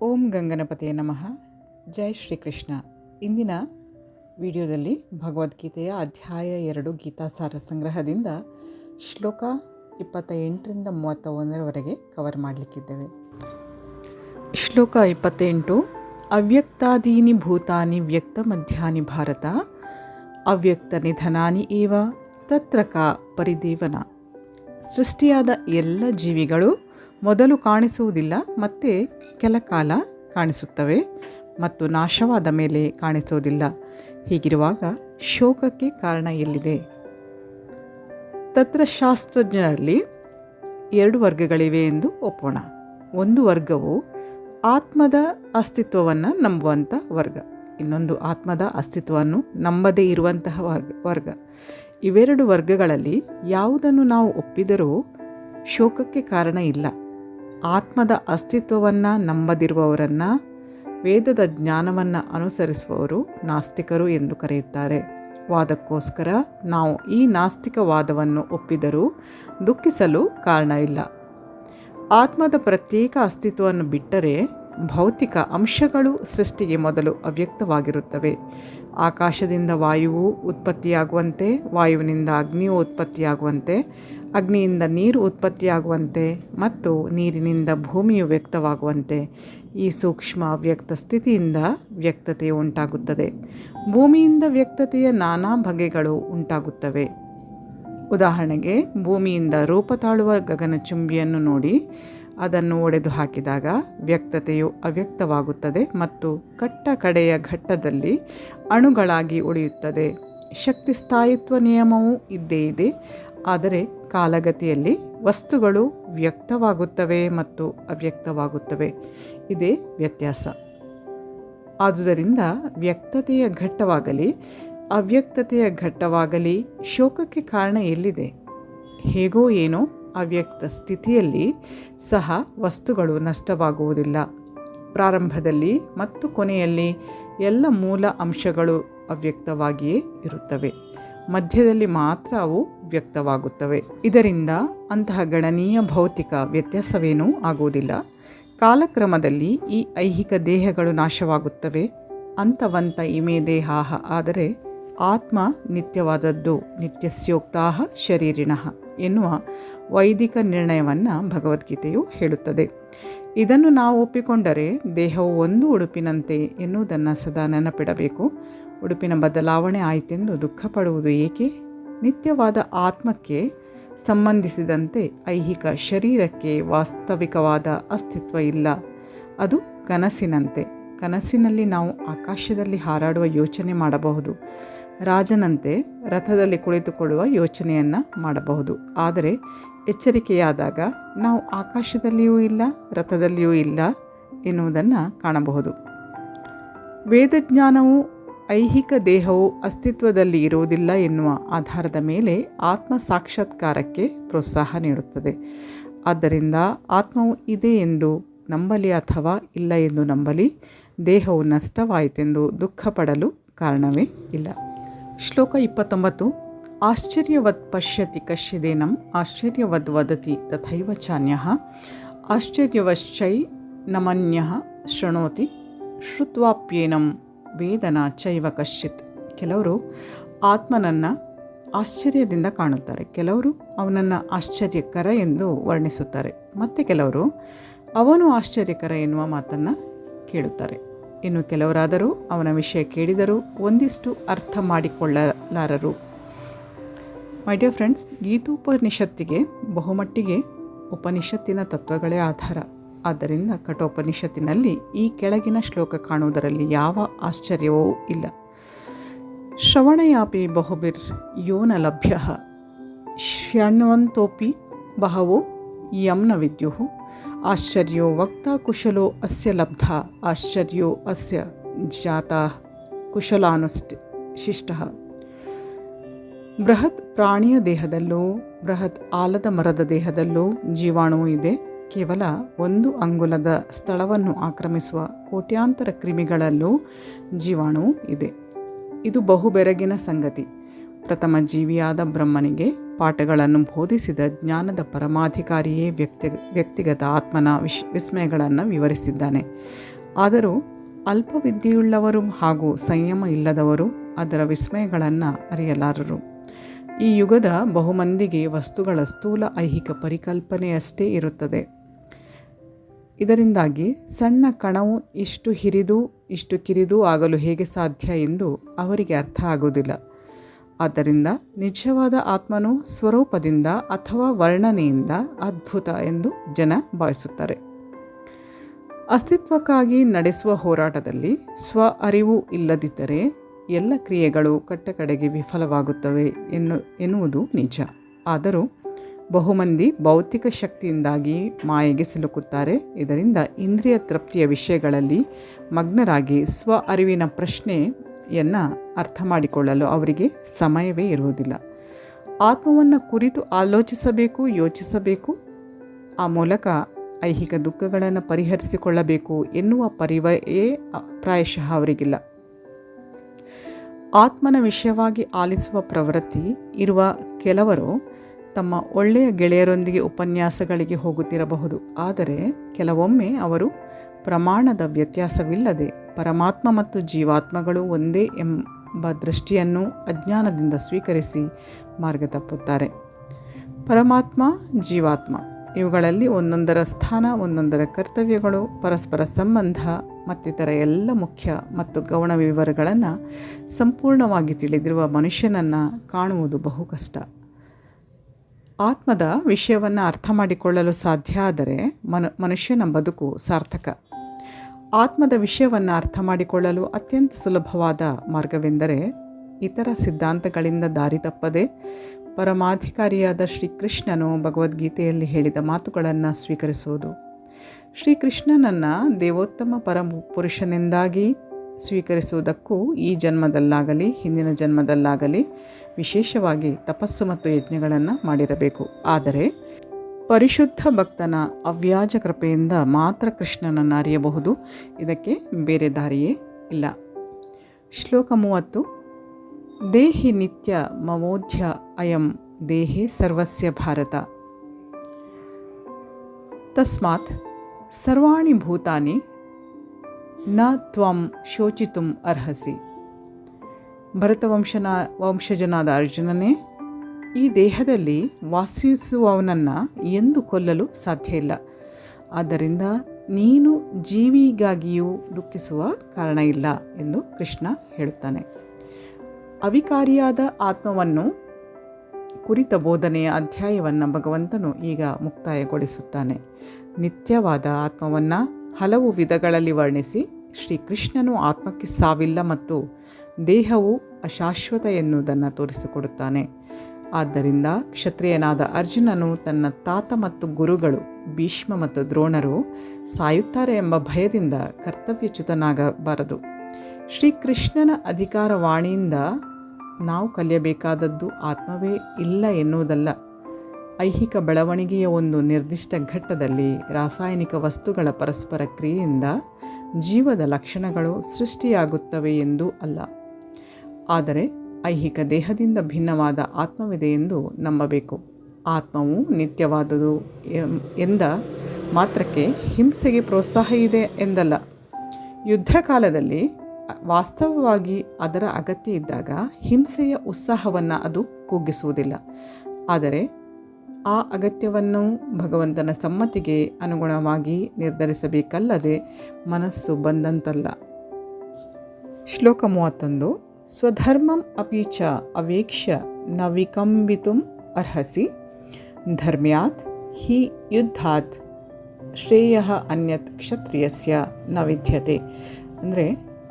ಓಂ ಗಂಗನಪತಿಯ ನಮಃ. ಜೈ ಶ್ರೀಕೃಷ್ಣ. ಇಂದಿನ ವಿಡಿಯೋದಲ್ಲಿ ಭಗವದ್ಗೀತೆಯ ಅಧ್ಯಾಯ ಎರಡು ಗೀತಾಸಾರ ಸಂಗ್ರಹದಿಂದ ಶ್ಲೋಕ ಇಪ್ಪತ್ತ ಎಂಟರಿಂದ ಮೂವತ್ತ ಒಂದರವರೆಗೆ ಕವರ್ ಮಾಡಲಿಕ್ಕಿದ್ದೇವೆ. ಶ್ಲೋಕ ಇಪ್ಪತ್ತೆಂಟು, ಅವ್ಯಕ್ತಾದೀನಿ ಭೂತಾನಿ ವ್ಯಕ್ತ ಮಧ್ಯಾನಿ ಭಾರತ, ಅವ್ಯಕ್ತ ನಿಧನಾನಿ ಏವ ತತ್ರಕ ಪರಿದೇವನ. ಸೃಷ್ಟಿಯಾದ ಎಲ್ಲ ಜೀವಿಗಳು ಮೊದಲು ಕಾಣಿಸುವುದಿಲ್ಲ, ಮತ್ತೆ ಕೆಲ ಕಾಲ ಕಾಣಿಸುತ್ತವೆ ಮತ್ತು ನಾಶವಾದ ಮೇಲೆ ಕಾಣಿಸುವುದಿಲ್ಲ. ಹೀಗಿರುವಾಗ ಶೋಕಕ್ಕೆ ಕಾರಣ ಎಲ್ಲಿದೆ? ತತ್ರಶಾಸ್ತ್ರಜ್ಞರಲ್ಲಿ ಎರಡು ವರ್ಗಗಳಿವೆ ಎಂದು ಒಪ್ಪೋಣ. ಒಂದು ವರ್ಗವು ಆತ್ಮದ ಅಸ್ತಿತ್ವವನ್ನು ನಂಬುವಂಥ ವರ್ಗ, ಇನ್ನೊಂದು ಆತ್ಮದ ಅಸ್ತಿತ್ವವನ್ನು ನಂಬದೇ ಇರುವಂತಹ ವರ್ಗ ವರ್ಗ. ಇವೆರಡು ವರ್ಗಗಳಲ್ಲಿ ಯಾವುದನ್ನು ನಾವು ಒಪ್ಪಿದರೂ ಶೋಕಕ್ಕೆ ಕಾರಣ ಇಲ್ಲ. ಆತ್ಮದ ಅಸ್ತಿತ್ವವನ್ನು ನಂಬದಿರುವವರನ್ನು, ವೇದದ ಜ್ಞಾನವನ್ನು ಅನುಸರಿಸುವವರು ನಾಸ್ತಿಕರು ಎಂದು ಕರೆಯುತ್ತಾರೆ. ವಾದಕ್ಕೋಸ್ಕರ ನಾವು ಈ ನಾಸ್ತಿಕವಾದವನ್ನು ಒಪ್ಪಿದರೂ ದುಃಖಿಸಲು ಕಾರಣ ಇಲ್ಲ. ಆತ್ಮದ ಪ್ರತ್ಯೇಕ ಅಸ್ತಿತ್ವವನ್ನು ಬಿಟ್ಟರೆ ಭೌತಿಕ ಅಂಶಗಳು ಸೃಷ್ಟಿಗೆ ಮೊದಲು ಅವ್ಯಕ್ತವಾಗಿರುತ್ತವೆ. ಆಕಾಶದಿಂದ ವಾಯುವು ಉತ್ಪತ್ತಿಯಾಗುವಂತೆ, ವಾಯುವಿನಿಂದ ಅಗ್ನಿಯು ಉತ್ಪತ್ತಿಯಾಗುವಂತೆ ಅಗ್ನಿಯಿಂದ ನೀರು ಉತ್ಪತ್ತಿಯಾಗುವಂತೆ ಮತ್ತು ನೀರಿನಿಂದ ಭೂಮಿಯು ವ್ಯಕ್ತವಾಗುವಂತೆ ಈ ಸೂಕ್ಷ್ಮ ಅವ್ಯಕ್ತ ಸ್ಥಿತಿಯಿಂದ ವ್ಯಕ್ತತೆ ಉಂಟಾಗುತ್ತದೆ. ಭೂಮಿಯಿಂದ ವ್ಯಕ್ತತೆಯ ನಾನಾ ಬಗೆಗಳು ಉಂಟಾಗುತ್ತವೆ. ಉದಾಹರಣೆಗೆ, ಭೂಮಿಯಿಂದ ರೂಪ ತಾಳುವ ಗಗನಚುಂಬಿಯನ್ನು ನೋಡಿ, ಅದನ್ನು ಒಡೆದು ಹಾಕಿದಾಗ ವ್ಯಕ್ತತೆಯು ಅವ್ಯಕ್ತವಾಗುತ್ತದೆ ಮತ್ತು ಕಟ್ಟ ಕಡೆಯ ಘಟ್ಟದಲ್ಲಿ ಅಣುಗಳಾಗಿ ಉಳಿಯುತ್ತದೆ. ಶಕ್ತಿ ಸ್ಥಾಯಿತ್ವ ನಿಯಮವೂ ಇದ್ದೇ ಇದೆ. ಆದರೆ ಕಾಲಗತಿಯಲ್ಲಿ ವಸ್ತುಗಳು ವ್ಯಕ್ತವಾಗುತ್ತವೆ ಮತ್ತು ಅವ್ಯಕ್ತವಾಗುತ್ತವೆ. ಇದೇ ವ್ಯತ್ಯಾಸ. ಆದುದರಿಂದ ವ್ಯಕ್ತತೆಯ ಘಟ್ಟವಾಗಲಿ, ಅವ್ಯಕ್ತತೆಯ ಘಟ್ಟವಾಗಲಿ ಶೋಕಕ್ಕೆ ಕಾರಣ ಎಲ್ಲಿದೆ? ಹೇಗೋ ಏನೋ ಅವ್ಯಕ್ತ ಸ್ಥಿತಿಯಲ್ಲಿ ಸಹ ವಸ್ತುಗಳು ನಷ್ಟವಾಗುವುದಿಲ್ಲ. ಪ್ರಾರಂಭದಲ್ಲಿ ಮತ್ತು ಕೊನೆಯಲ್ಲಿ ಎಲ್ಲ ಮೂಲ ಅಂಶಗಳು ಅವ್ಯಕ್ತವಾಗಿಯೇ ಇರುತ್ತವೆ. ಮಧ್ಯದಲ್ಲಿ ಮಾತ್ರ ಅವು ವ್ಯಕ್ತವಾಗುತ್ತವೆ. ಇದರಿಂದ ಅಂತಹ ಗಣನೀಯ ಭೌತಿಕ ವ್ಯತ್ಯಾಸವೇನೂ ಆಗುವುದಿಲ್ಲ. ಕಾಲಕ್ರಮದಲ್ಲಿ ಈ ಐಹಿಕ ದೇಹಗಳು ನಾಶವಾಗುತ್ತವೆ. ಅಂತವಂತ ಇಮೆ ದೇಹಾಹ ಆದರೆ ಆತ್ಮ ನಿತ್ಯವಾದದ್ದು ನಿತ್ಯಸ್ಯೋಕ್ತಾಹ ಶರೀರಿಣಃ ಎನ್ನುವ ವೈದಿಕ ನಿರ್ಣಯವನ್ನು ಭಗವದ್ಗೀತೆಯು ಹೇಳುತ್ತದೆ. ಇದನ್ನು ನಾವು ಒಪ್ಪಿಕೊಂಡರೆ ದೇಹವು ಒಂದು ಉಡುಪಿನಂತೆ ಎನ್ನುವುದನ್ನು ಸದಾ ನೆನಪಿಡಬೇಕು. ಉಡುಪಿನ ಬದಲಾವಣೆ ಆಯಿತೆಂದು ದುಃಖಪಡುವುದು ಏಕೆ? ನಿತ್ಯವಾದ ಆತ್ಮಕ್ಕೆ ಸಂಬಂಧಿಸಿದಂತೆ ಐಹಿಕ ಶರೀರಕ್ಕೆ ವಾಸ್ತವಿಕವಾದ ಅಸ್ತಿತ್ವ ಇಲ್ಲ. ಅದು ಕನಸಿನಂತೆ. ಕನಸಿನಲ್ಲಿ ನಾವು ಆಕಾಶದಲ್ಲಿ ಹಾರಾಡುವ ಯೋಚನೆ ಮಾಡಬಹುದು. ರಾಜನಂತೆ ರಥದಲ್ಲಿ ಕುಳಿತುಕೊಳ್ಳುವ ಯೋಚನೆಯನ್ನು ಮಾಡಬಹುದು. ಆದರೆ ಎಚ್ಚರಿಕೆಯಾದಾಗ ನಾವು ಆಕಾಶದಲ್ಲಿಯೂ ಇಲ್ಲ, ರಥದಲ್ಲಿಯೂ ಇಲ್ಲ ಎನ್ನುವುದನ್ನು ಕಾಣಬಹುದು. ವೇದಜ್ಞಾನವು ಐಹಿಕ ದೇಹವು ಅಸ್ತಿತ್ವದಲ್ಲಿ ಇರುವುದಿಲ್ಲ ಎನ್ನುವ ಆಧಾರದ ಮೇಲೆ ಆತ್ಮ ಸಾಕ್ಷಾತ್ಕಾರಕ್ಕೆ ಪ್ರೋತ್ಸಾಹ ನೀಡುತ್ತದೆ. ಆದ್ದರಿಂದ ಆತ್ಮವು ಇದೆ ಎಂದು ನಂಬಲಿ ಅಥವಾ ಇಲ್ಲ ಎಂದು ನಂಬಲಿ ದೇಹವು ನಷ್ಟವಾಯಿತೆಂದು ದುಃಖ ಪಡಲು ಕಾರಣವೇ ಇಲ್ಲ. ಶ್ಲೋಕ ಇಪ್ಪತ್ತೊಂಬತ್ತು ಆಶ್ಚರ್ಯವತ್ ಪಶ್ಯತಿ ಕಶ್ಯದೇನಂ ಆಶ್ಚರ್ಯವದ್ ವದತಿ ತಥೈವ ಚಾನ್ಯ, ಆಶ್ಚರ್ಯವಶ್ಚೈ ನಮನ್ಯ ಶೃಣೋತಿ ಶ್ರುತ್ವಾಪ್ಯೇನಂ ವೇದನ ಚೈವ ಕಶ್ಚಿತ್. ಕೆಲವರು ಆತ್ಮನನ್ನು ಆಶ್ಚರ್ಯದಿಂದ ಕಾಣುತ್ತಾರೆ. ಕೆಲವರು ಅವನನ್ನು ಆಶ್ಚರ್ಯಕರ ಎಂದು ವರ್ಣಿಸುತ್ತಾರೆ. ಮತ್ತು ಕೆಲವರು ಅವನು ಆಶ್ಚರ್ಯಕರ ಎನ್ನುವ ಮಾತನ್ನು ಕೇಳುತ್ತಾರೆ. ಇನ್ನು ಕೆಲವರಾದರೂ ಅವನ ವಿಷಯ ಕೇಳಿದರೂ ಒಂದಿಷ್ಟು ಅರ್ಥ ಮಾಡಿಕೊಳ್ಳಲಾರರು. ಮೈ ಡಿಯರ್ ಫ್ರೆಂಡ್ಸ್ ಗೀತೋಪನಿಷತ್ತಿಗೆ ಬಹುಮಟ್ಟಿಗೆ ಉಪನಿಷತ್ತಿನ ತತ್ವಗಳೇ ಆಧಾರ. ಆದ್ದರಿಂದ ಕಠೋಪನಿಷತ್ತಿನಲ್ಲಿ ಈ ಕೆಳಗಿನ ಶ್ಲೋಕ ಕಾಣುವುದರಲ್ಲಿ ಯಾವ ಆಶ್ಚರ್ಯವೂ ಇಲ್ಲ. ಶ್ರವಣಯಾಪಿ ಬಹುಬಿರ್ ಯೋನ ಲಭ್ಯ. ಶೃಣ್ವಂತೋಪಿ ಬಹವೋ ಯಮ್ನ ವಿದ್ಯು ಆಶ್ಚರ್ಯೋ ವಕ್ತಾ ಕುಶಲೋ ಅಸ್ಯ ಲಬ್ಧ. ಆಶ್ಚರ್ಯೋ ಅಸ್ಯ ಜಾತ ಕುಶಲಾನುಷ್ಠ ಶಿಷ್ಟ. ಬೃಹತ್ ಪ್ರಾಣಿಯ ದೇಹದಲ್ಲೂ, ಬೃಹತ್ ಆಲದ ಮರದ ದೇಹದಲ್ಲೂ ಜೀವಾಣುವು ಇದೆ. ಕೇವಲ ಒಂದು ಅಂಗುಲದ ಸ್ಥಳವನ್ನು ಆಕ್ರಮಿಸುವ ಕೋಟ್ಯಾಂತರ ಕ್ರಿಮಿಗಳಲ್ಲೂ ಜೀವಾಣು ಇದೆ. ಇದು ಬಹುಬೆರಗಿನ ಸಂಗತಿ. ಪ್ರಥಮ ಜೀವಿಯಾದ ಬ್ರಹ್ಮನಿಗೆ ಪಾಠಗಳನ್ನು ಬೋಧಿಸಿದ ಜ್ಞಾನದ ಪರಮಾಧಿಕಾರಿಯೇ ವ್ಯಕ್ತಿ, ವ್ಯಕ್ತಿಗತ ಆತ್ಮನ ವಿಶ್, ವಿಸ್ಮಯಗಳನ್ನು ವಿವರಿಸಿದ್ದಾನೆ. ಆದರೂ ಅಲ್ಪವಿದ್ಯೆಯುಳ್ಳವರು ಹಾಗೂ ಸಂಯಮ ಇಲ್ಲದವರು ಅದರ ವಿಸ್ಮಯಗಳನ್ನು ಅರಿಯಲಾರರು. ಈ ಯುಗದ ಬಹುಮಂದಿಗೆ ವಸ್ತುಗಳ ಸ್ಥೂಲ ಐಹಿಕ ಪರಿಕಲ್ಪನೆಯಷ್ಟೇ ಇರುತ್ತದೆ. ಇದರಿಂದಾಗಿ ಸಣ್ಣ ಕಣವು ಇಷ್ಟು ಹಿರಿದು, ಇಷ್ಟು ಕಿರಿದು ಆಗಲು ಹೇಗೆ ಸಾಧ್ಯ ಎಂದು ಅವರಿಗೆ ಅರ್ಥ ಆಗುವುದಿಲ್ಲ. ಆದ್ದರಿಂದ ನಿಜವಾದ ಆತ್ಮನು ಸ್ವರೂಪದಿಂದ ಅಥವಾ ವರ್ಣನೆಯಿಂದ ಅದ್ಭುತ ಎಂದು ಜನ ಭಾವಿಸುತ್ತಾರೆ. ಅಸ್ತಿತ್ವಕ್ಕಾಗಿ ನಡೆಸುವ ಹೋರಾಟದಲ್ಲಿ ಸ್ವ ಅರಿವು ಇಲ್ಲದಿದ್ದರೆ ಎಲ್ಲ ಕ್ರಿಯೆಗಳು ಕಟ್ಟಕಡೆಗೆ ವಿಫಲವಾಗುತ್ತವೆ ಎನ್ನು, ಎನ್ನುವುದು ನಿಜ. ಆದರೂ ಬಹುಮಂದಿ ಭೌತಿಕ ಶಕ್ತಿಯಿಂದಾಗಿ ಮಾಯೆಗೆ ಸಿಲುಕುತ್ತಾರೆ. ಇದರಿಂದ ಇಂದ್ರಿಯ ತೃಪ್ತಿಯ ವಿಷಯಗಳಲ್ಲಿ ಮಗ್ನರಾಗಿ ಸ್ವ ಅರಿವಿನ ಪ್ರಶ್ನೆಯನ್ನು ಅರ್ಥ ಮಾಡಿಕೊಳ್ಳಲು ಅವರಿಗೆ ಸಮಯವೇ ಇರುವುದಿಲ್ಲ. ಆತ್ಮವನ್ನು ಕುರಿತು ಆಲೋಚಿಸಬೇಕು, ಯೋಚಿಸಬೇಕು. ಆ ಮೂಲಕ ಐಹಿಕ ದುಃಖಗಳನ್ನು ಪರಿಹರಿಸಿಕೊಳ್ಳಬೇಕು ಎನ್ನುವ ಪರಿವಯೇ ಪ್ರಾಯಶಃ ಅವರಿಗಿಲ್ಲ. ಆತ್ಮನ ವಿಷಯವಾಗಿ ಆಲಿಸುವ ಪ್ರವೃತ್ತಿ ಇರುವ ಕೆಲವರು ತಮ್ಮ ಒಳ್ಳೆಯ ಗೆಳೆಯರೊಂದಿಗೆ ಉಪನ್ಯಾಸಗಳಿಗೆ ಹೋಗುತ್ತಿರಬಹುದು. ಆದರೆ ಕೆಲವೊಮ್ಮೆ ಅವರು ಪ್ರಮಾಣದ ವ್ಯತ್ಯಾಸವಿಲ್ಲದೆ ಪರಮಾತ್ಮ ಮತ್ತು ಜೀವಾತ್ಮಗಳು ಒಂದೇ ಎಂಬ ದೃಷ್ಟಿಯನ್ನು ಅಜ್ಞಾನದಿಂದ ಸ್ವೀಕರಿಸಿ ಮಾರ್ಗ ತಪ್ಪುತ್ತಾರೆ. ಪರಮಾತ್ಮ, ಜೀವಾತ್ಮ ಇವುಗಳಲ್ಲಿ ಒಂದೊಂದರ ಸ್ಥಾನ, ಒಂದೊಂದರ ಕರ್ತವ್ಯಗಳು, ಪರಸ್ಪರ ಸಂಬಂಧ ಮತ್ತಿತರ ಎಲ್ಲ ಮುಖ್ಯ ಮತ್ತು ಗೌಣ ವಿವರಗಳನ್ನು ಸಂಪೂರ್ಣವಾಗಿ ತಿಳಿದಿರುವ ಮನುಷ್ಯನನ್ನು ಕಾಣುವುದು ಬಹು ಕಷ್ಟ. ಆತ್ಮದ ವಿಷಯವನ್ನು ಅರ್ಥ ಮಾಡಿಕೊಳ್ಳಲು ಸಾಧ್ಯ ಆದರೆ ಮನು, ಮನುಷ್ಯನ ಬದುಕು ಸಾರ್ಥಕ. ಆತ್ಮದ ವಿಷಯವನ್ನು ಅರ್ಥ ಮಾಡಿಕೊಳ್ಳಲು ಅತ್ಯಂತ ಸುಲಭವಾದ ಮಾರ್ಗವೆಂದರೆ ಇತರ ಸಿದ್ಧಾಂತಗಳಿಂದ ದಾರಿ ತಪ್ಪದೆ ಪರಮಾಧಿಕಾರಿಯಾದ ಶ್ರೀಕೃಷ್ಣನು ಭಗವದ್ಗೀತೆಯಲ್ಲಿ ಹೇಳಿದ ಮಾತುಗಳನ್ನು ಸ್ವೀಕರಿಸುವುದು. ಶ್ರೀಕೃಷ್ಣನನ್ನು ದೇವೋತ್ತಮ ಪರಮ ಪುರುಷನೆಂದಾಗಿ ಸ್ವೀಕರಿಸುವುದಕ್ಕೂ ಈ ಜನ್ಮದಲ್ಲಾಗಲಿ, ಹಿಂದಿನ ಜನ್ಮದಲ್ಲಾಗಲಿ ವಿಶೇಷವಾಗಿ ತಪಸ್ಸು ಮತ್ತು ಯಜ್ಞಗಳನ್ನು ಮಾಡಿರಬೇಕು. ಆದರೆ, ಪರಿಶುದ್ಧ ಭಕ್ತನ ಅವ್ಯಾಜ ಕೃಪೆಯಿಂದ ಮಾತ್ರ ಕೃಷ್ಣನನ್ನು ಅರಿಯಬಹುದು. ಇದಕ್ಕೆ ಬೇರೆ ದಾರಿಯೇ ಇಲ್ಲ. ಶ್ಲೋಕ ಮೂವತ್ತು. ದೇಹಿ ನಿತ್ಯ ಮಮೋಧ್ಯ ಅಯಂ ದೇಹೇ ಸರ್ವಸ್ಯ ಭಾರತ. ತಸ್ಮಾತ್ ಸರ್ವಾಣಿ ಭೂತಾನಿ ನ ತ್ವಂ ಶೋಚಿತುಂ ಅರ್ಹಸಿ. ಭರತವಂಶನ ವಂಶಜನಾದ ಅರ್ಜುನನೇ, ಈ ದೇಹದಲ್ಲಿ ವಾಸಿಸುವವನನ್ನು ಎಂದು ಕೊಲ್ಲಲು ಸಾಧ್ಯ ಇಲ್ಲ. ಆದ್ದರಿಂದ ನೀನು ಜೀವಿಗಾಗಿಯೂ ದುಃಖಿಸುವ ಕಾರಣ ಇಲ್ಲ ಎಂದು ಕೃಷ್ಣ ಹೇಳುತ್ತಾನೆ. ಅವಿಕಾರಿಯಾದ ಆತ್ಮವನ್ನು ಕುರಿತ ಬೋಧನೆಯ ಅಧ್ಯಾಯವನ್ನು ಭಗವಂತನು ಈಗ ಮುಕ್ತಾಯಗೊಳಿಸುತ್ತಾನೆ. ನಿತ್ಯವಾದ ಆತ್ಮವನ್ನು ಹಲವು ವಿಧಗಳಲ್ಲಿ ವರ್ಣಿಸಿ ಶ್ರೀಕೃಷ್ಣನು ಆತ್ಮಕ್ಕೆ ಸಾವಿಲ್ಲ ಮತ್ತು ದೇಹವು ಅಶಾಶ್ವತ ಎನ್ನುವುದನ್ನು ತೋರಿಸಿಕೊಡುತ್ತಾನೆ. ಆದ್ದರಿಂದ ಕ್ಷತ್ರಿಯನಾದ ಅರ್ಜುನನು ತನ್ನ ತಾತ ಮತ್ತು ಗುರುಗಳು ಭೀಷ್ಮ ಮತ್ತು ದ್ರೋಣರು ಸಾಯುತ್ತಾರೆ ಎಂಬ ಭಯದಿಂದ ಕರ್ತವ್ಯಚ್ಯುತನಾಗಬಾರದು. ಶ್ರೀಕೃಷ್ಣನ ಅಧಿಕಾರವಾಣಿಯಿಂದ ನಾವು ಕಲಿಯಬೇಕಾದದ್ದು ಆತ್ಮವೇ ಇಲ್ಲ ಎನ್ನುವುದಲ್ಲ. ಐಹಿಕ ಬೆಳವಣಿಗೆಯ ಒಂದು ನಿರ್ದಿಷ್ಟ ಘಟ್ಟದಲ್ಲಿ ರಾಸಾಯನಿಕ ವಸ್ತುಗಳ ಪರಸ್ಪರ ಕ್ರಿಯೆಯಿಂದ ಜೀವದ ಲಕ್ಷಣಗಳು ಸೃಷ್ಟಿಯಾಗುತ್ತವೆ ಎಂದು ಅಲ್ಲ. ಆದರೆ ಐಹಿಕ ದೇಹದಿಂದ ಭಿನ್ನವಾದ ಆತ್ಮವಿದೆ ಎಂದು ನಂಬಬೇಕು. ಆತ್ಮವು ನಿತ್ಯವಾದುದು ಎಂದ ಮಾತ್ರಕ್ಕೆ ಹಿಂಸೆಗೆ ಪ್ರೋತ್ಸಾಹ ಇದೆ ಎಂದಲ್ಲ. ಯುದ್ಧ ಕಾಲದಲ್ಲಿ ವಾಸ್ತವವಾಗಿ ಅದರ ಅಗತ್ಯ ಇದ್ದಾಗ ಹಿಂಸೆಯ ಉತ್ಸಾಹವನ್ನು ಅದು ಕುಗ್ಗಿಸುವುದಿಲ್ಲ. ಆದರೆ ಆ ಅಗತ್ಯವನ್ನು ಭಗವಂತನ ಸಮ್ಮತಿಗೆ ಅನುಗುಣವಾಗಿ ನಿರ್ಧರಿಸಬೇಕಲ್ಲದೆ ಮನಸ್ಸು ಬಂದಂತಲ್ಲ. ಶ್ಲೋಕ ಮೂವತ್ತೊಂದು ಸ್ವಧರ್ಮಂ ಅಪಿ ಚ ಅವೇಕ್ಷ್ಯ ನ ವಿಕಂಬಿತು ಅರ್ಹಸಿ ಧರ್ಮ್ಯಾತ್ ಹಿ ಯುದ್ಧಾತ್ ಶ್ರೇಯ ಅನ್ಯತ್ ಕ್ಷತ್ರಿಯಸ್ಯ ನ ವಿದ್ಯತೆ ಅಂದರೆ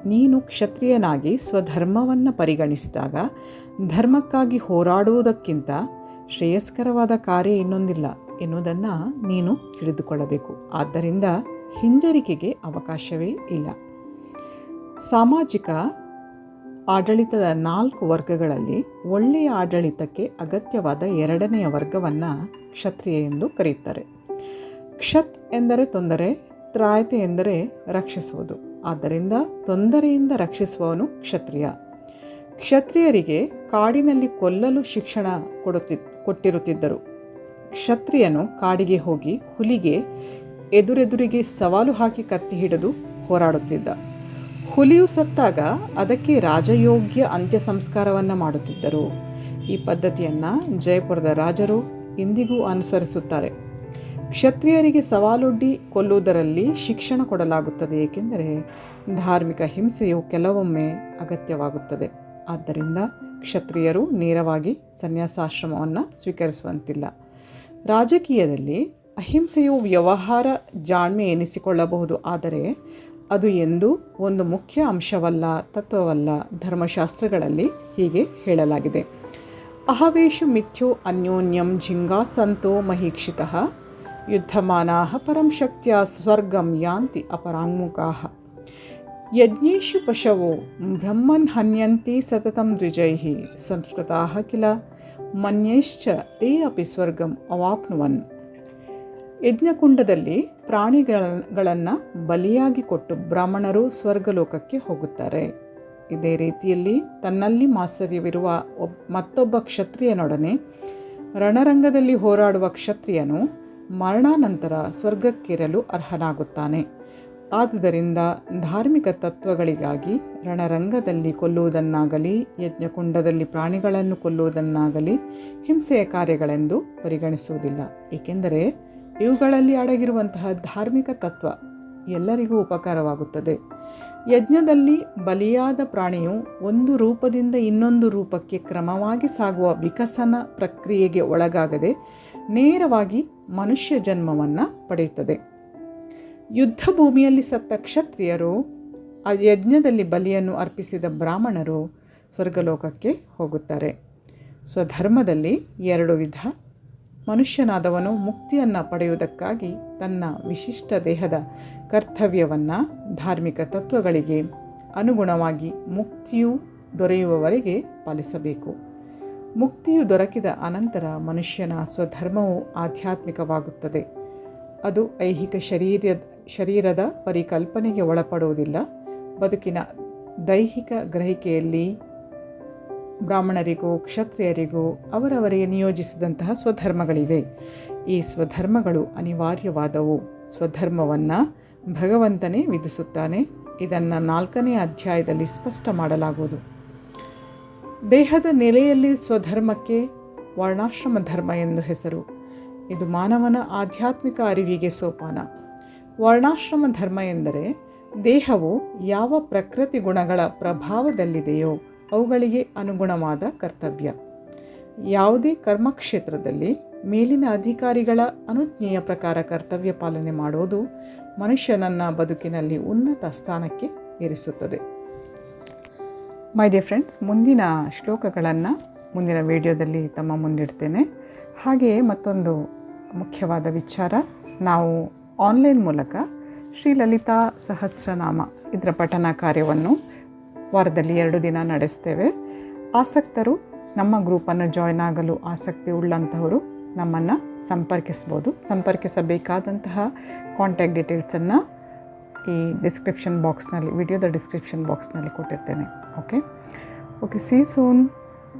ನೀನು ಕ್ಷತ್ರಿಯನಾಗಿ ಸ್ವಧರ್ಮವನ್ನು ಪರಿಗಣಿಸಿದಾಗ ಧರ್ಮಕ್ಕಾಗಿ ಹೋರಾಡುವುದಕ್ಕಿಂತ ಶ್ರೇಯಸ್ಕರವಾದ ಕಾರ್ಯ ಇನ್ನೊಂದಿಲ್ಲ ಎನ್ನುವುದನ್ನು ನೀನು ತಿಳಿದುಕೊಳ್ಳಬೇಕು. ಆದ್ದರಿಂದ ಹಿಂಜರಿಕೆಗೆ ಅವಕಾಶವೇ ಇಲ್ಲ. ಸಾಮಾಜಿಕ ಆಡಳಿತದ ನಾಲ್ಕು ವರ್ಗಗಳಲ್ಲಿ ಒಳ್ಳೆಯ ಆಡಳಿತಕ್ಕೆ ಅಗತ್ಯವಾದ ಎರಡನೆಯ ವರ್ಗವನ್ನು ಕ್ಷತ್ರಿಯ ಎಂದು ಕರೆಯುತ್ತಾರೆ. ಕ್ಷತ್ ಎಂದರೆ ತೊಂದರೆ, ತ್ರಾಯತೆ ಎಂದರೆ ರಕ್ಷಿಸುವುದು. ಆದ್ದರಿಂದ ತೊಂದರೆಯಿಂದ ರಕ್ಷಿಸುವವನು ಕ್ಷತ್ರಿಯ. ಕ್ಷತ್ರಿಯರಿಗೆ ಕಾಡಿನಲ್ಲಿ ಕೊಲ್ಲಲು ಶಿಕ್ಷಣ ಕೊಡುತ್ತಿ, ಕೊಟ್ಟಿರುತ್ತಿದ್ದರು. ಕ್ಷತ್ರಿಯನು ಕಾಡಿಗೆ ಹೋಗಿ ಹುಲಿಗೆ ಎದುರೆದುರಿಗೆ ಸವಾಲು ಹಾಕಿ ಕತ್ತಿ ಹಿಡಿದು ಹೋರಾಡುತ್ತಿದ್ದ. ಹುಲಿಯು ಸತ್ತಾಗ ಅದಕ್ಕೆ ರಾಜಯೋಗ್ಯ ಅಂತ್ಯ ಸಂಸ್ಕಾರವನ್ನು ಮಾಡುತ್ತಿದ್ದರು. ಈ ಪದ್ಧತಿಯನ್ನು ಜಯಪುರದ ರಾಜರು ಇಂದಿಗೂ ಅನುಸರಿಸುತ್ತಾರೆ. ಕ್ಷತ್ರಿಯರಿಗೆ ಸವಾಲೊಡ್ಡಿ ಕೊಲ್ಲುವುದರಲ್ಲಿ ಶಿಕ್ಷಣ ಕೊಡಲಾಗುತ್ತದೆ, ಏಕೆಂದರೆ ಧಾರ್ಮಿಕ ಹಿಂಸೆಯು ಕೆಲವೊಮ್ಮೆ ಅಗತ್ಯವಾಗುತ್ತದೆ. ಆದ್ದರಿಂದ ಕ್ಷತ್ರಿಯರು ನೇರವಾಗಿ ಸನ್ಯಾಸಾಶ್ರಮವನ್ನು ಸ್ವೀಕರಿಸುವಂತಿಲ್ಲ. ರಾಜಕೀಯದಲ್ಲಿ ಅಹಿಂಸೆಯು ವ್ಯವಹಾರ ಜಾಣ್ಮೆ ಎನಿಸಿಕೊಳ್ಳಬಹುದು, ಆದರೆ ಅದು ಎಂದು ಒಂದು ಮುಖ್ಯ ಅಂಶವಲ್ಲ, ತತ್ವವಲ್ಲ ಧರ್ಮಶಾಸ್ತ್ರಗಳಲ್ಲಿ ಹೀಗೆ ಹೇಳಲಾಗಿದೆ. ಅಹವೇಶು ಮಿಥ್ಯೋ ಅನ್ಯೋನ್ಯಂ ಜಿಂಗಾಸಂತೋ ಮಹೀಕ್ಷಿತ ಯುದ್ಧಮಾನಾ ಪರಂ ಶಕ್ತಿಯ ಸ್ವರ್ಗಂ ಯಾಂತಿ ಅಪರಾಂಗುಕಾ ಯಜ್ಞೇಶು ಪಶವೋ ಬ್ರಹ್ಮನ್ ಹನ್ಯಂತಿ ಸತತಂ ದ್ವಿಜೈ ಸಂಸ್ಕೃತಾ ಕಿಲ ಮನ್ಯೈಶ್ಚ ತೇ ಅಪಿ ಸ್ವರ್ಗಂ ಅವಾಪ್ನುವನ್. ಯಜ್ಞಕುಂಡದಲ್ಲಿ ಪ್ರಾಣಿಗಳನ್ನು ಬಲಿಯಾಗಿ ಕೊಟ್ಟು ಬ್ರಾಹ್ಮಣರು ಸ್ವರ್ಗಲೋಕಕ್ಕೆ ಹೋಗುತ್ತಾರೆ. ಇದೇ ರೀತಿಯಲ್ಲಿ ತನ್ನಲ್ಲಿ ಮಾತ್ಸರ್ಯವಿರುವ ಒಬ್, ಮತ್ತೊಬ್ಬ ಕ್ಷತ್ರಿಯನೊಡನೆ ರಣರಂಗದಲ್ಲಿ ಹೋರಾಡುವ ಕ್ಷತ್ರಿಯನು ಮರಣಾನಂತರ ಸ್ವರ್ಗಕ್ಕೇರಲು ಅರ್ಹನಾಗುತ್ತಾನೆ. ಆದುದರಿಂದ ಧಾರ್ಮಿಕ ತತ್ವಗಳಿಗಾಗಿ ರಣರಂಗದಲ್ಲಿ ಕೊಲ್ಲುವುದನ್ನಾಗಲಿ, ಯಜ್ಞಕುಂಡದಲ್ಲಿ ಪ್ರಾಣಿಗಳನ್ನು ಕೊಲ್ಲುವುದನ್ನಾಗಲಿ ಹಿಂಸೆಯ ಕಾರ್ಯಗಳೆಂದು ಪರಿಗಣಿಸುವುದಿಲ್ಲ. ಏಕೆಂದರೆ ಇವುಗಳಲ್ಲಿ ಅಡಗಿರುವಂತಹ ಧಾರ್ಮಿಕ ತತ್ವ ಎಲ್ಲರಿಗೂ ಉಪಕಾರವಾಗುತ್ತದೆ. ಯಜ್ಞದಲ್ಲಿ ಬಲಿಯಾದ ಪ್ರಾಣಿಯು ಒಂದು ರೂಪದಿಂದ ಇನ್ನೊಂದು ರೂಪಕ್ಕೆ ಕ್ರಮವಾಗಿ ಸಾಗುವ ವಿಕಸನ ಪ್ರಕ್ರಿಯೆಗೆ ಒಳಗಾಗದೆ ನೇರವಾಗಿ ಮನುಷ್ಯ ಜನ್ಮವನ್ನು ಪಡೆಯುತ್ತದೆ. ಯುದ್ಧ ಭೂಮಿಯಲ್ಲಿ ಸತ್ತ ಕ್ಷತ್ರಿಯರು, ಆ ಯಜ್ಞದಲ್ಲಿ ಬಲಿಯನ್ನು ಅರ್ಪಿಸಿದ ಬ್ರಾಹ್ಮಣರು ಸ್ವರ್ಗಲೋಕಕ್ಕೆ ಹೋಗುತ್ತಾರೆ. ಸ್ವಧರ್ಮದಲ್ಲಿ ಎರಡು ವಿಧ ಮನುಷ್ಯನಾದವನು ಮುಕ್ತಿಯನ್ನು ಪಡೆಯುವುದಕ್ಕಾಗಿ ತನ್ನ ವಿಶಿಷ್ಟ ದೇಹದ ಕರ್ತವ್ಯವನ್ನು ಧಾರ್ಮಿಕ ತತ್ವಗಳಿಗೆ ಅನುಗುಣವಾಗಿ ಮುಕ್ತಿಯು ದೊರೆಯುವವರೆಗೆ ಪಾಲಿಸಬೇಕು. ಮುಕ್ತಿಯು ದೊರಕಿದ ಅನಂತರ ಮನುಷ್ಯನ ಸ್ವಧರ್ಮವು ಆಧ್ಯಾತ್ಮಿಕವಾಗುತ್ತದೆ. ಅದು ಐಹಿಕ ಶರೀರ ಶರೀರದ ಪರಿಕಲ್ಪನೆಗೆ ಒಳಪಡುವುದಿಲ್ಲ. ಬದುಕಿನ ದೈಹಿಕ ಗ್ರಹಿಕೆಯಲ್ಲಿ ಬ್ರಾಹ್ಮಣರಿಗೂ, ಕ್ಷತ್ರಿಯರಿಗೂ ಅವರವರಿಗೆ ನಿಯೋಜಿಸಿದಂತಹ ಸ್ವಧರ್ಮಗಳಿವೆ. ಈ ಸ್ವಧರ್ಮಗಳು ಅನಿವಾರ್ಯವಾದವು. ಸ್ವಧರ್ಮವನ್ನು ಭಗವಂತನೇ ವಿಧಿಸುತ್ತಾನೆ. ಇದನ್ನು ನಾಲ್ಕನೇ ಅಧ್ಯಾಯದಲ್ಲಿ ಸ್ಪಷ್ಟ ಮಾಡಲಾಗುವುದು. ದೇಹದ ನೆಲೆಯಲ್ಲಿ ಸ್ವಧರ್ಮಕ್ಕೆ ವರ್ಣಾಶ್ರಮ ಧರ್ಮ ಎಂದು ಹೆಸರು. ಇದು ಮಾನವನ ಆಧ್ಯಾತ್ಮಿಕ ಅರಿವಿಗೆ ಸೋಪಾನ. ವರ್ಣಾಶ್ರಮ ಧರ್ಮ ಎಂದರೆ ದೇಹವು ಯಾವ ಪ್ರಕೃತಿ ಗುಣಗಳ ಪ್ರಭಾವದಲ್ಲಿದೆಯೋ ಅವುಗಳಿಗೆ ಅನುಗುಣವಾದ ಕರ್ತವ್ಯ. ಯಾವುದೇ ಕರ್ಮಕ್ಷೇತ್ರದಲ್ಲಿ ಮೇಲಿನ ಅಧಿಕಾರಿಗಳ ಅನುಜ್ಞೆಯ ಪ್ರಕಾರ ಕರ್ತವ್ಯ ಪಾಲನೆ ಮಾಡುವುದು ಮನುಷ್ಯನನ್ನ ಬದುಕಿನಲ್ಲಿ ಉನ್ನತ ಸ್ಥಾನಕ್ಕೆ ಏರಿಸುತ್ತದೆ. ಮೈ ಡಿಯರ್ ಫ್ರೆಂಡ್ಸ್ ಮುಂದಿನ ಶ್ಲೋಕಗಳನ್ನು ಮುಂದಿನ ವಿಡಿಯೋದಲ್ಲಿ ತಮ್ಮ ಮುಂದಿಡ್ತೇನೆ. ಹಾಗೆಯೇ ಮತ್ತೊಂದು ಮುಖ್ಯವಾದ ವಿಚಾರ, ನಾವು ಆನ್ಲೈನ್ ಮೂಲಕ ಶ್ರೀ ಲಲಿತಾ ಸಹಸ್ರನಾಮ ಇದರ ಪಠನ ಕಾರ್ಯವನ್ನು ವಾರದಲ್ಲಿ ಎರಡು ದಿನ ನಡೆಸ್ತೇವೆ. ಆಸಕ್ತರು ನಮ್ಮ ಗ್ರೂಪನ್ನು ಜಾಯ್ನ್ ಆಗಲು ಆಸಕ್ತಿ ಉಳ್ಳಂತಹವರು ನಮ್ಮನ್ನು ಸಂಪರ್ಕಿಸ್ಬೋದು. ಸಂಪರ್ಕಿಸಬೇಕಾದಂತಹ ಕಾಂಟ್ಯಾಕ್ಟ್ ಡೀಟೇಲ್ಸನ್ನು ಈ ಡಿಸ್ಕ್ರಿಪ್ಷನ್ ಬಾಕ್ಸ್ನಲ್ಲಿ ವಿಡಿಯೋದ ಡಿಸ್ಕ್ರಿಪ್ಷನ್ ಬಾಕ್ಸ್ನಲ್ಲಿ ಕೊಟ್ಟಿರ್ತೇನೆ. ಓಕೆ ಓಕೆ ಸಿ ಸೂನ್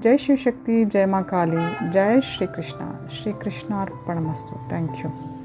ಜೈ ಶಿವಶಕ್ತಿ ಜಯ ಮಾ ಕಾಲಿ ಜಯ ಶ್ರೀಕೃಷ್ಣ, ಶ್ರೀಕೃಷ್ಣಾರ್ಪಣಮಸ್ತು. Thank you